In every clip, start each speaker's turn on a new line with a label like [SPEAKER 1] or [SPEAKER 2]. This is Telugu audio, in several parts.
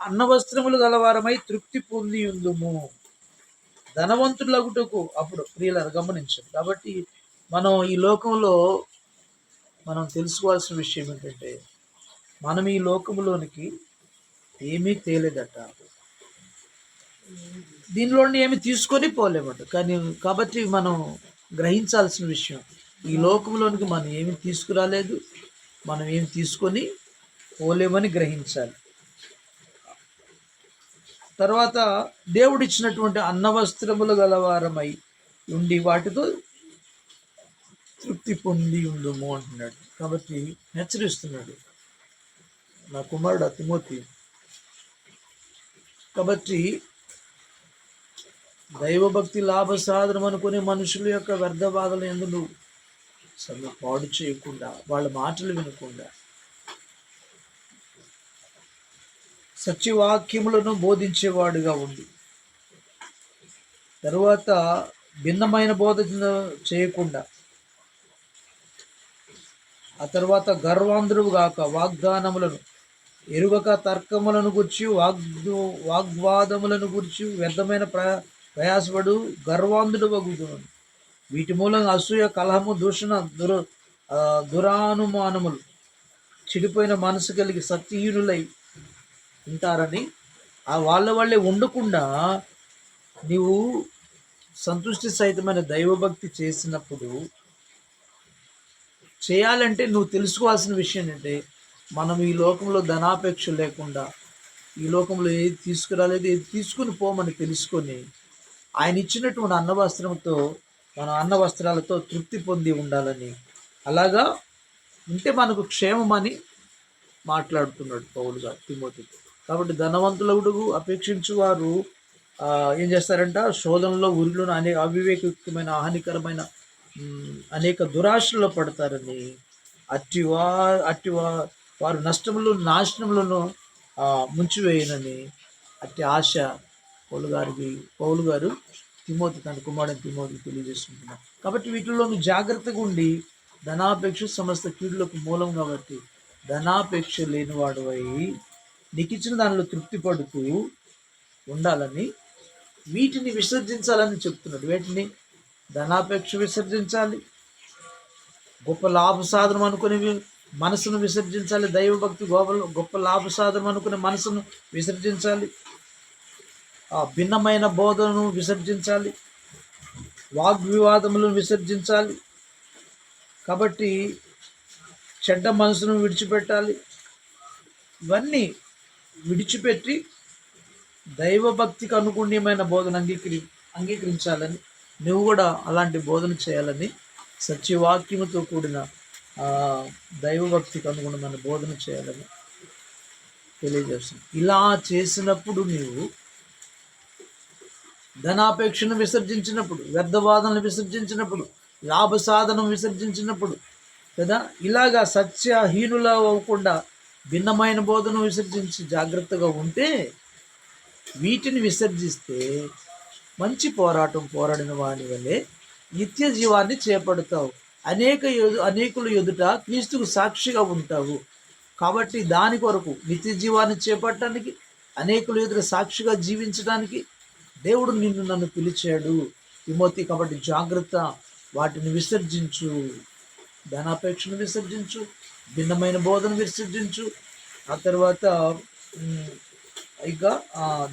[SPEAKER 1] అన్నవస్త్రములు గలవారమై తృప్తి పొంది ఉందుము ధనవంతులగుటకు అప్పుడు ప్రియులను గమనించండి. కాబట్టి మనం ఈ లోకంలో మనం తెలుసుకోవాల్సిన విషయం ఏంటంటే మనం ఈ లోకంలోనికి ఏమీ తేలేదట. దీనిలోని ఏమి తీసుకొని పోలేమట. కానీ కాబట్టి మనం గ్రహించాల్సిన విషయం ఈ లోకంలోనికి మనం ఏమి తీసుకురాలేదు మనం ఏమి తీసుకొని పోలేమని గ్రహించాలి. తర్వాత దేవుడిచ్చినటువంటి అన్నవస్త్రములు గలవారమై ఉండి వాటితో తృప్తి పొంది ఉందము అంటున్నాడు. కాబట్టి హెచ్చరిస్తున్నాడు నా కుమారుడు తిమోతి. కాబట్టి దైవభక్తి లాభ సాధనం అనుకునే మనుషుల యొక్క వ్యర్థ బాధలు ఎందు నువ్వు పాడు చేయకుండా వాళ్ళ మాటలు వినకుండా సత్యవాక్యములను బోధించేవాడుగా ఉండి. తరువాత భిన్నమైన బోధ చేయకుండా ఆ తర్వాత గర్వాంధ్రువు గాక వాగ్దానములను ఎరుగక తర్కములను గుర్చి వాగ్దు వాగ్వాదములను గుర్చి వ్యర్థమైన ప్ర ప్రయాసపడు గర్వాంధుడు వగుతున్నాను వీటి మూలంగా అసూయ కలహము దూషణ దుర దురానుమానములు. చెడిపోయిన మనసు కలిగి సత్యహీనులై ఉంటారని ఆ వాళ్ళ వాళ్ళే ఉండకుండా నీవు సంతృష్టి సహితమైన దైవభక్తి చేసినప్పుడు చేయాలంటే నువ్వు తెలుసుకోవాల్సిన విషయం ఏంటంటే మనం ఈ లోకంలో ధనాపేక్ష లేకుండా ఈ లోకంలో ఏది తీసుకురాలేదు ఏది తీసుకుని పోమని తెలుసుకొని ఆయన ఇచ్చినటువంటి అన్న వస్త్రంతో మన అన్న వస్త్రాలతో తృప్తి పొంది ఉండాలని. అలాగా ఉంటే మనకు క్షేమమని మాట్లాడుతున్నాడు పౌలుగా గారు తిమోతి కాబట్టి ధనవంతులకు అపేక్షించు వారు ఏం చేస్తారంట? శోధనలో ఉరిలోను అనేక అవివేకమైన హానికరమైన అనేక దురాశలో పడతారని. అట్టి వా అట్టి వా వారు నష్టంలో నాశనములను ముంచివేయనని. అట్టి ఆశ పౌలు గారికి పౌలు గారు తిమోతి తన కుమారుడు తిమోతికి తెలియజేస్తుంటున్నారు కాబట్టి వీటిలో నువ్వు జాగ్రత్తగా ఉండి ధనాపేక్ష సమస్త కీడులకు మూలం కాబట్టి ధనాపేక్ష లేనివాడువై అయి ఇచ్చిన దానిలో తృప్తి పడుతూ ఉండాలని వీటిని విసర్జించాలని చెప్తున్నాడు. వీటిని ధనాపేక్ష విసర్జించాలి గొప్ప లాభ సాధనం అనుకుని మనసును విసర్జించాలి దైవభక్తి గొప్ప గొప్ప లాభ సాధనం అనుకునే మనసును విసర్జించాలి ఆ భిన్నమైన బోధనను విసర్జించాలి వాగ్వివాదములను విసర్జించాలి. కాబట్టి చెడ్డ మనసును విడిచిపెట్టాలి. ఇవన్నీ విడిచిపెట్టి దైవభక్తికి అనుగుణ్యమైన బోధన అంగీకరి అంగీకరించాలని నువ్వు కూడా అలాంటి బోధన చేయాలని సత్యవాక్యముతో కూడిన దైవభక్తికి అనుగుణమైన బోధన చేయాలని తెలియజేస్తుంది ఇలా చేసినప్పుడు నీవు ధనాపేక్షను విసర్జించినప్పుడు వ్యర్థవాదనలు విసర్జించినప్పుడు లాభ సాధనం విసర్జించినప్పుడు కదా? ఇలాగా సత్యహీనులా అవ్వకుండా భిన్నమైన బోధన విసర్జించి జాగ్రత్తగా ఉంటే వీటిని విసర్జిస్తే మంచి పోరాటం పోరాడిన వాడి వల్లే నిత్య జీవాన్ని చేపడతావు. అనేక ఎదు- ఎదుట క్రీస్తుకు సాక్షిగా ఉంటావు. కాబట్టి దాని కొరకు నిత్య జీవాన్ని చేపట్టడానికి అనేకుల ఎదుట సాక్షిగా జీవించడానికి దేవుడు నిన్ను నన్ను పిలిచాడు. విమోతి కాబట్టి జాగ్రత్త. వాటిని విసర్జించు. ధనాపేక్షను విసర్జించు. భిన్నమైన బోధన విసర్జించు. ఆ తర్వాత ఇంకా ఇక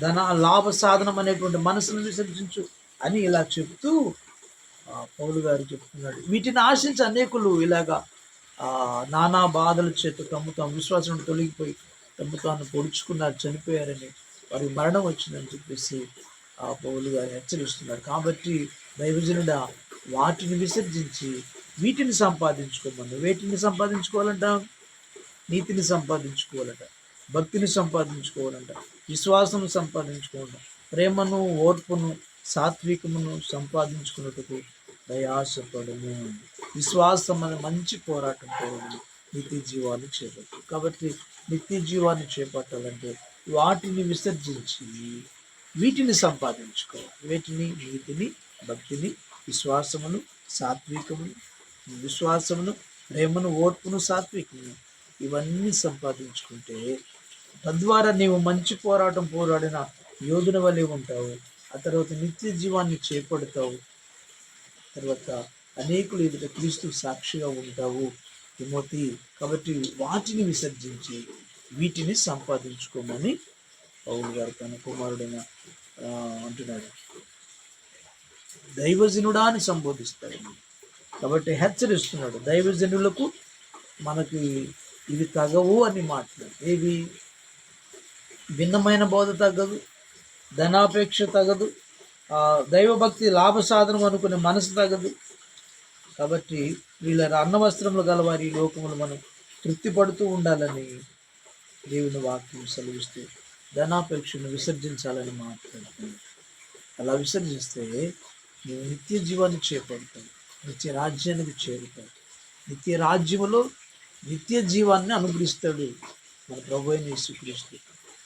[SPEAKER 1] ధన లాభ సాధనం అనేటువంటి మనసును విసర్జించు అని ఇలా చెప్తూ పౌలు గారు చెప్తున్నాడు. వీటిని ఆశించి అనేకులు ఇలాగా నానా బాధల చేత తమ్ము తాము విశ్వాసం తొలగిపోయి తమ్ము తాను పొడుచుకున్నారు చనిపోయారని వారికి మరణం వచ్చిందని చెప్పేసి ఆ పౌలు గారు హెచ్చరిస్తున్నారు. కాబట్టి దైవజనుడ వాటిని విసర్జించి వీటిని సంపాదించుకోమను. వేటిని సంపాదించుకోవాలంట? నీతిని సంపాదించుకోవాలంట. భక్తిని సంపాదించుకోవాలంట. విశ్వాసం సంపాదించుకోవాలంట. ప్రేమను ఓర్పును సాత్వికమును సంపాదించుకున్నట్టుకు దయాసపడము విశ్వాసం అనే మంచి పోరాటం పోరాడు నిత్య జీవాన్ని చేపట్టు. కాబట్టి నిత్య జీవాన్ని చేపట్టాలంటే వాటిని విసర్జించి వీటిని సంపాదించుకోవాలి. వీటిని నీతిని భక్తిని విశ్వాసమును సాత్వికమును విశ్వాసమును ప్రేమను ఓర్పును సాత్వికమును ఇవన్నీ సంపాదించుకుంటే తద్వారా నీవు మంచి పోరాటం పోరాడిన యోధుని వలె ఉంటావు. ఆ తర్వాత నిత్య జీవాన్ని చేపడతావు. తర్వాత అనేకులు ఎదుట క్రీస్తు సాక్షిగా ఉంటావు. తిమోతి కాబట్టి వాటిని విసర్జించి వీటిని సంపాదించుకోమని పౌలు గారు తన కుమారుడైన అంటున్నాడు. దైవజనుడా అని సంబోధిస్తాడు. కాబట్టి హెచ్చరిస్తున్నాడు. దైవజనులకు మనకి ఇవి తగవు అని మాట్లాడు. ఏవి? భిన్నమైన బోధ తగ్గదు ధనాపేక్ష తగదు దైవభక్తి లాభ సాధనం అనుకునే మనసు తగదు. కాబట్టి వీళ్ళ అన్నవస్త్రములు గలవారి ఈ లోకములు మనం తృప్తి పడుతూ ఉండాలని దేవుని వాక్యం సెలవిస్తూ ధనాపేక్షను విసర్జించాలని మాట్లాడుతుంది అలా విసర్జిస్తే నువ్వు నిత్య జీవాన్ని చేపడతావు. నిత్య రాజ్యానికి చేరుతాడు. నిత్య రాజ్యములో నిత్య జీవాన్ని అనుగ్రహిస్తాడు మన ప్రభు అయిన యేసుక్రీస్తు.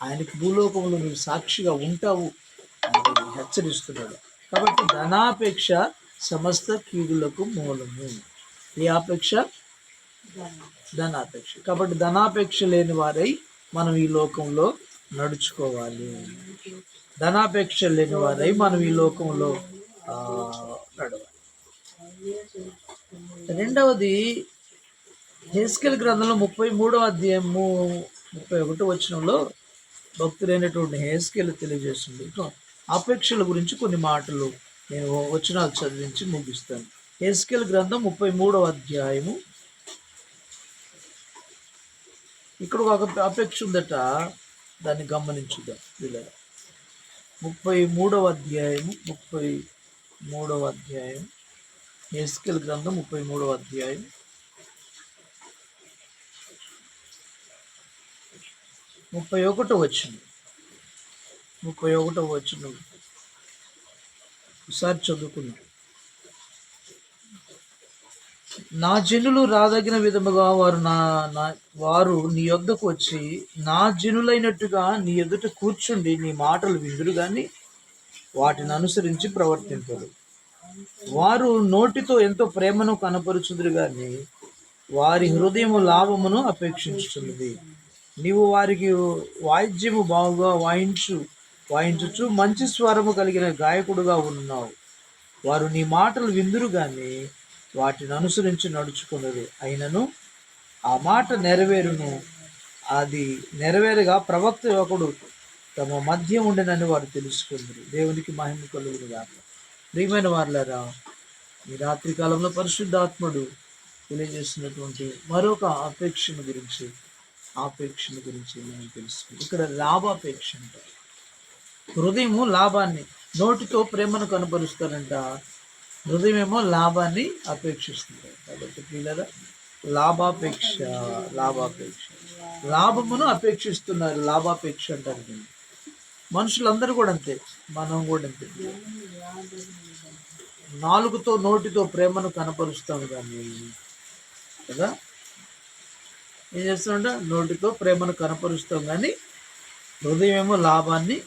[SPEAKER 1] ఆయనకి భూలోకంలో నువ్వు సాక్షిగా ఉంటావు అని హెచ్చరిస్తున్నాడు. కాబట్టి ధనాపేక్ష సమస్త కీడులకు మూలము. ఏ ఆపేక్ష? ధనాపేక్ష. కాబట్టి ధనాపేక్ష లేని వారై మనం ఈ లోకంలో నడుచుకోవాలి. ధనాపేక్ష లేని వారై మనం ఈ లోకంలో నడవాలి. రెండవది హెస్కెల్ గ్రంథంలో ముప్పై మూడవ అధ్యాయము ముప్పై ఒకటో వచనంలో భక్తులైనటువంటి హెస్కెల్ తెలియజేస్తుంది. అపేక్షల గురించి కొన్ని మాటలు నేను వచనాలు చదివించి ముగిస్తాను. హెస్కెల్ గ్రంథం ముప్పై మూడవ అధ్యాయము. ఇక్కడ ఒక అపేక్ష ఉందట. దాన్ని గమనించుదాం వీళ్ళ. ముప్పై మూడవ అధ్యాయము ముప్పై మూడవ అధ్యాయం ఎస్కెల్ గ్రంథం ముప్పై మూడవ అధ్యాయం. ముప్పై ఒకటో వచ్చింది ముప్పై ఒకటో వచ్చిన ఒకసారి చదువుకున్నాడు నా జనులు రాదగిన విధముగా వారు నా నా వారు నీ యొద్దకు వచ్చి నా జనులైనట్టుగా నీ ఎదుట కూర్చుండి నీ మాటలు విందురు కానీ వాటిని అనుసరించి ప్రవర్తింపరు. వారు నోటితో ఎంతో ప్రేమను కనపరుచుదురు కానీ వారి హృదయము లాభమును అపేక్షించుతున్నది నీవు వారికి వాయిద్యము బాగుగా వాయించు వాయించుచు మంచి స్వరము కలిగిన గాయకుడుగా ఉన్నావు. వారు నీ మాటలు విందురు కానీ వాటిని అనుసరించి నడుచుకున్నది అయినను ఆ మాట నెరవేరును. అది నెరవేరగా ప్రవక్త ఒకడు తమ మధ్య ఉండనని వారు తెలుసుకుందరు. దేవునికి మహిమ కలుగును గాక ప్రియమైన వారులరా ఈ రాత్రి కాలంలో పరిశుద్ధాత్ముడు తెలియజేస్తున్నటువంటి మరొక ఆపేక్షను గురించి ఆపేక్షను గురించి మనం తెలుసుకుంది. ఇక్కడ లాభాపేక్ష అంటారు. హృదయము లాభాన్ని నోటితో ప్రేమను కనపరుస్తారంట హృదయమేమో లాభాన్ని అపేక్షిస్తుంది. కాబట్టి పిల్లల లాభాపేక్ష లాభాపేక్ష. లాభమును అపేక్షిస్తున్నారు. లాభాపేక్ష అంటారు దీన్ని. మనుషులందరూ కూడా అంతే మనం కూడా అంతే. నాలుగుతో నోటితో ప్రేమను కనపరుస్తాం కానీ కదా? ఏం చేస్తామంటే? నోటితో ప్రేమను కనపరుస్తాం కానీ హృదయమేమో లాభాన్ని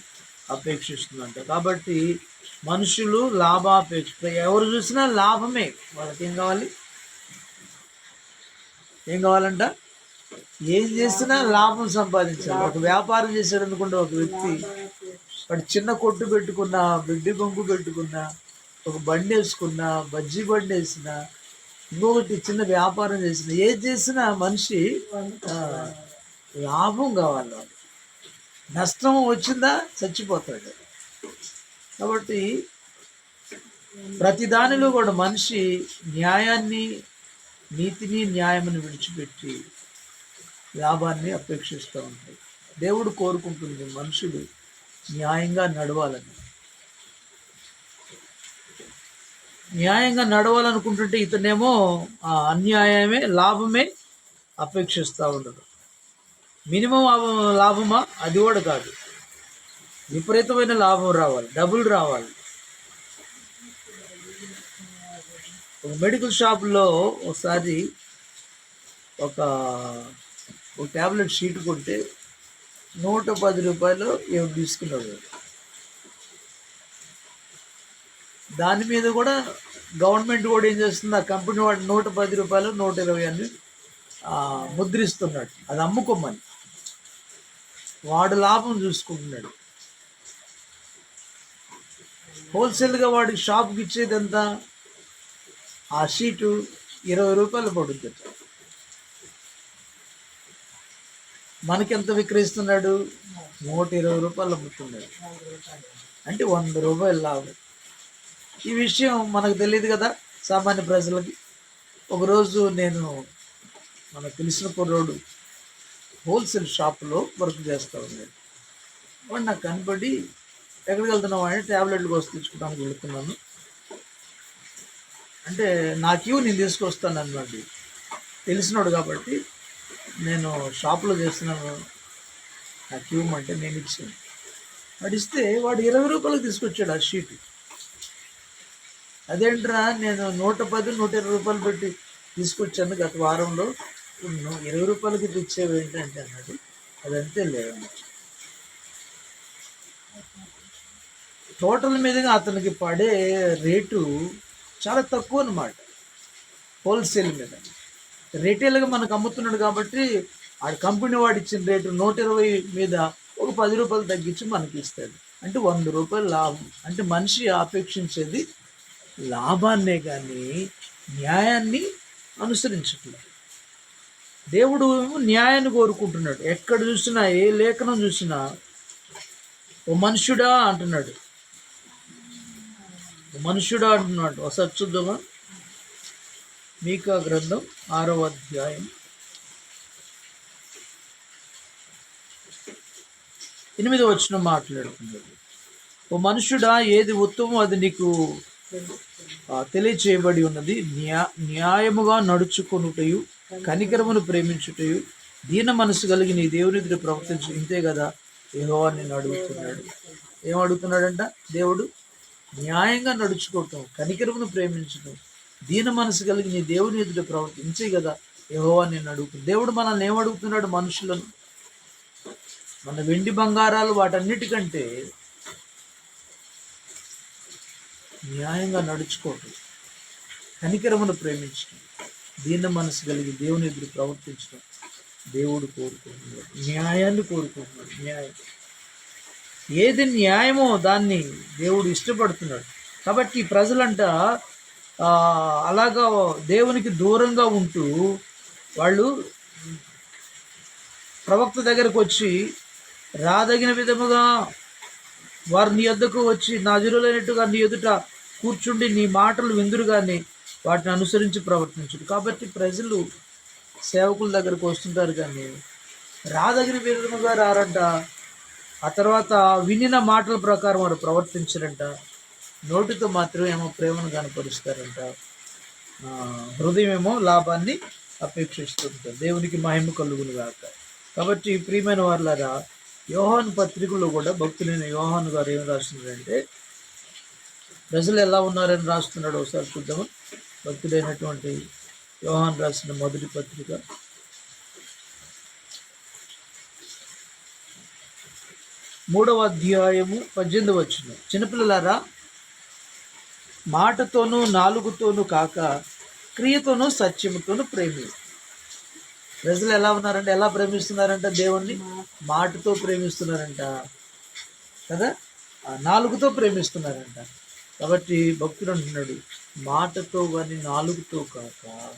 [SPEAKER 1] అపేక్షిస్తుందంట. కాబట్టి మనుషులు లాభాపేక్ష ఎవరు చూసినా లాభమే. వాళ్ళకి ఏం కావాలి? ఏం కావాలంట? ఏం చేసినా లాభం సంపాదించాలి ఒక వ్యాపారం చేశాడు అనుకుంటే ఒక వ్యక్తి వాడు చిన్న కొట్టు పెట్టుకున్నా బిడ్డి బొంగు పెట్టుకున్నా ఒక బండి వేసుకున్నా బజ్జీ బండి వేసినా ఇంకొకటి చిన్న వ్యాపారం చేసిన ఏది చేసినా మనిషి లాభం కావాలి వాడు. నష్టం వచ్చిందా చచ్చిపోతాడు కాబట్టి ప్రతి దానిలో కూడా మనిషి న్యాయాన్ని నీతిని న్యాయమని విడిచిపెట్టి లాభాన్ని అపేక్షిస్తూ ఉంటాయి. దేవుడు కోరుకుంటుంది మనుషులు న్యాయంగా నడవాలని. న్యాయంగా నడవాలనుకుంటుంటే ఇతనేమో ఆ అన్యాయమే లాభమే అపేక్షిస్తూ ఉండడు మినిమం లాభమా? అది కూడా కాదు. విపరీతమైన లాభం రావాలి డబుల్ రావాలి. ఒక మెడికల్ షాప్లో ఒకసారి ఒక ఒక ట్యాబ్లెట్ షీట్ కొంటే నూట పది రూపాయలు ఏమి తీసుకున్నాడు. దాని మీద కూడా గవర్నమెంట్ కూడా ఏం చేస్తుంది? ఆ కంపెనీ వాడు నూట పది రూపాయలు నూట ఇరవై అని ముద్రిస్తున్నాడు. అది అమ్ముకోమని. వాడు లాభం చూసుకుంటున్నాడు. హోల్సేల్గా వాడికి షాప్కి ఇచ్చేది ఎంత? ఆ షీటు ఇరవై రూపాయలు పడుతుంది. మనకెంత విక్రయిస్తున్నాడు? నూట ఇరవై రూపాయలు అమ్ముతున్నాడు. అంటే వంద రూపాయలు లాభం. ఈ విషయం మనకు తెలియదు కదా సామాన్య ప్రజలకి. ఒకరోజు నేను మనకు తెలిసిన కుర్రోడు హోల్సేల్ షాప్లో వర్క్ చేస్తూ ఉన్నాడు. వాడు నాకు కనపడి ఎక్కడికి వెళ్తున్నావు? అంటే ట్యాబ్లెట్లు కోసం తెచ్చుకోవడానికి వెళ్తున్నాను. అంటే నాకు నేను తీసుకొస్తాను అన్నది తెలిసినోడు కాబట్టి నేను షాప్లో చేస్తున్నాను. నాకు ఇవ్వమంటే అంటే నేను ఇచ్చాను. వాడు ఇస్తే వాడు ఇరవై రూపాయలకు తీసుకొచ్చాడు ఆ షీట్. అదేంట్రా నేను నూట పది నూట ఇరవై రూపాయలు పెట్టి తీసుకొచ్చాను గత వారంలో. ఇప్పుడు నువ్వు ఇరవై రూపాయలకి తెచ్చేవి ఏంటంటే అన్నాడు. అదంతే లేదు టోటల్ మీదుగా అతనికి పడే రేటు చాలా తక్కువ అనమాట హోల్సేల్ మీద. రిటైల్గా మనకు అమ్ముతున్నాడు కాబట్టి ఆ కంపెనీ వాడు ఇచ్చిన రేటు నూట ఇరవై మీద ఒక పది రూపాయలు తగ్గించి మనకి ఇస్తాడు అంటే వంద రూపాయలు లాభం. అంటే మనిషి ఆపేక్షించేది లాభాన్నే కానీ న్యాయాన్ని అనుసరించట్లేదు. దేవుడు ఏమో న్యాయాన్ని కోరుకుంటున్నాడు. ఎక్కడ చూసినా ఏ లేఖనం చూసినా ఓ మనుష్యుడా అంటున్నాడు. ఓ మనుష్యుడా అంటున్నాడు. ఒకసారి చూద్దామా మీకా గ్రంథం ఆరవ అధ్యాయం. ఎనిమిది వచ్చిన మాట్లాడుతున్నాడు ఓ మనుషుడా ఏది ఉత్తమం అది నీకు తెలియచేయబడి ఉన్నది. న్యా న్యాయముగా నడుచుకొనుటయు కనికరమును ప్రేమించుటయు దీన మనసు కలిగి నీ దేవుని ఎదుట ప్రవర్తించు. ఇంతే కదా యెహోవా నేను అడుగుతున్నాడు. ఏం అడుగుతున్నాడంట? దేవుడు న్యాయంగా నడుచుకోవటం కనికరమును ప్రేమించటం దీన మనసు కలిగి నీ దేవుని ఎదుట ప్రవర్తించే కదా యహోవా నేను అడుగుతుంది. దేవుడు మనల్ని ఏమడుగుతున్నాడు అడుగుతున్నాడు? మనుషులను. మన వెండి బంగారాలు వాటన్నిటికంటే న్యాయంగా నడుచుకోవటం కనికరమును ప్రేమించడం దీన మనసు కలిగి దేవుని ఎదురు ప్రవర్తించడం దేవుడు కోరుకుంటున్నాడు. న్యాయాన్ని కోరుకుంటున్నాడు. న్యాయం. ఏది న్యాయమో దాన్ని దేవుడు ఇష్టపడుతున్నాడు. కాబట్టి ఈ ప్రజలంట అలాగా దేవునికి దూరంగా ఉంటూ వాళ్ళు ప్రవక్త దగ్గరకు వచ్చి రాదగిన విధముగా వారు నీ యొద్దకు వచ్చి నాజురులైనట్టుగా నీ ఎదుట కూర్చుండి నీ మాటలు విందురు కానీ వాటిని అనుసరించి ప్రవర్తించుడు. కాబట్టి ప్రజలు సేవకుల దగ్గరకు వస్తుంటారు కానీ రాదగిన విధముగా రారంట. ఆ తర్వాత వినిన మాటల ప్రకారం వారు ప్రవర్తించరంట. నోటితో మాత్రం ఏమో ప్రేమను కనపరుస్తారంట. హృదయం ఏమో లాభాన్ని అపేక్షిస్తుంటారు దేవునికి మహిమ కలుగులు కాక కాబట్టి ప్రియమైన వాళ్ళారా యోహాన్ పత్రికలో కూడా భక్తులైన యోహాన్ గారు ఏం రాస్తున్నారంటే ప్రజలు ఎలా ఉన్నారని రాస్తున్నాడు ఒకసారి చూద్దాము. భక్తుడైనటువంటి యోహాన్ రాసిన మొదటి పత్రిక. మూడవ అధ్యాయము పద్దెనిమిది వచ్చిన చిన్నపిల్లలారా మాటతోనూ నాలుగుతోనూ కాక క్రియతోనూ సత్యముతోనూ ప్రేమిస్తాం ప్రజలు ఎలా ఉన్నారంటే ఎలా ప్రేమిస్తున్నారంట దేవుణ్ణి? మాటతో ప్రేమిస్తున్నారంట. కదా? నాలుగుతో ప్రేమిస్తున్నారంట. కాబట్టి భక్తుడు అంటున్నాడు మాటతో కానీ నాలుగుతో కాక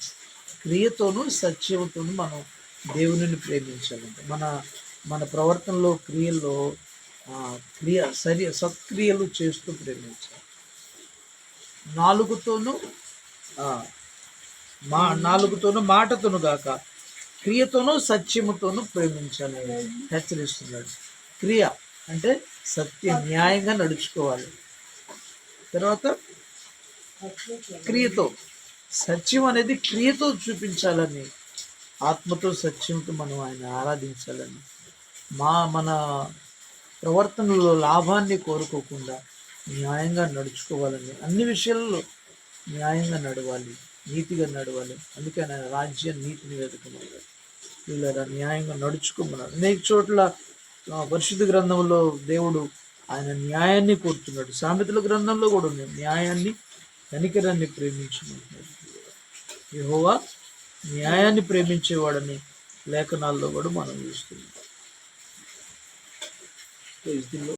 [SPEAKER 1] క్రియతోనూ సత్యముతోనూ మనం దేవునిని ప్రేమించాలంట. మన మన ప్రవర్తనలో క్రియల్లో క్రియ సరి సత్క్రియలు చేస్తూ ప్రేమించాలి. నాలుగుతోనూ మా నాలుగుతోనూ మాటతోను గాక క్రియతోనూ సత్యముతోనూ ప్రేమించాలని హెచ్చరిస్తున్నాడు క్రియ అంటే సత్య న్యాయంగా నడుచుకోవాలి. తర్వాత క్రియతో సత్యం అనేది క్రియతో చూపించాలని ఆత్మతో సత్యంతో మనం ఆయన ఆరాధించాలని మా మన ప్రవర్తనలో లాభాన్ని కోరుకోకుండా న్యాయంగా నడుచుకోవాలని. అన్ని విషయాల్లో న్యాయంగా నడవాలి నీతిగా నడవాలి. అందుకే ఆయన రాజ్య నీతిని వెతకమన్నాడు వీళ్ళ న్యాయంగా నడుచుకోమన్నాడు అనేక చోట్ల పరిశుద్ధ గ్రంథంలో దేవుడు ఆయన న్యాయాన్ని కోరుతున్నాడు. సామెతల గ్రంథంలో కూడా ఉంది. న్యాయాన్ని కనికరాన్ని ప్రేమించమంటున్నాడు యహోవా న్యాయాన్ని ప్రేమించేవాడని లేఖనాల్లో కూడా మనం చూస్తున్నాం.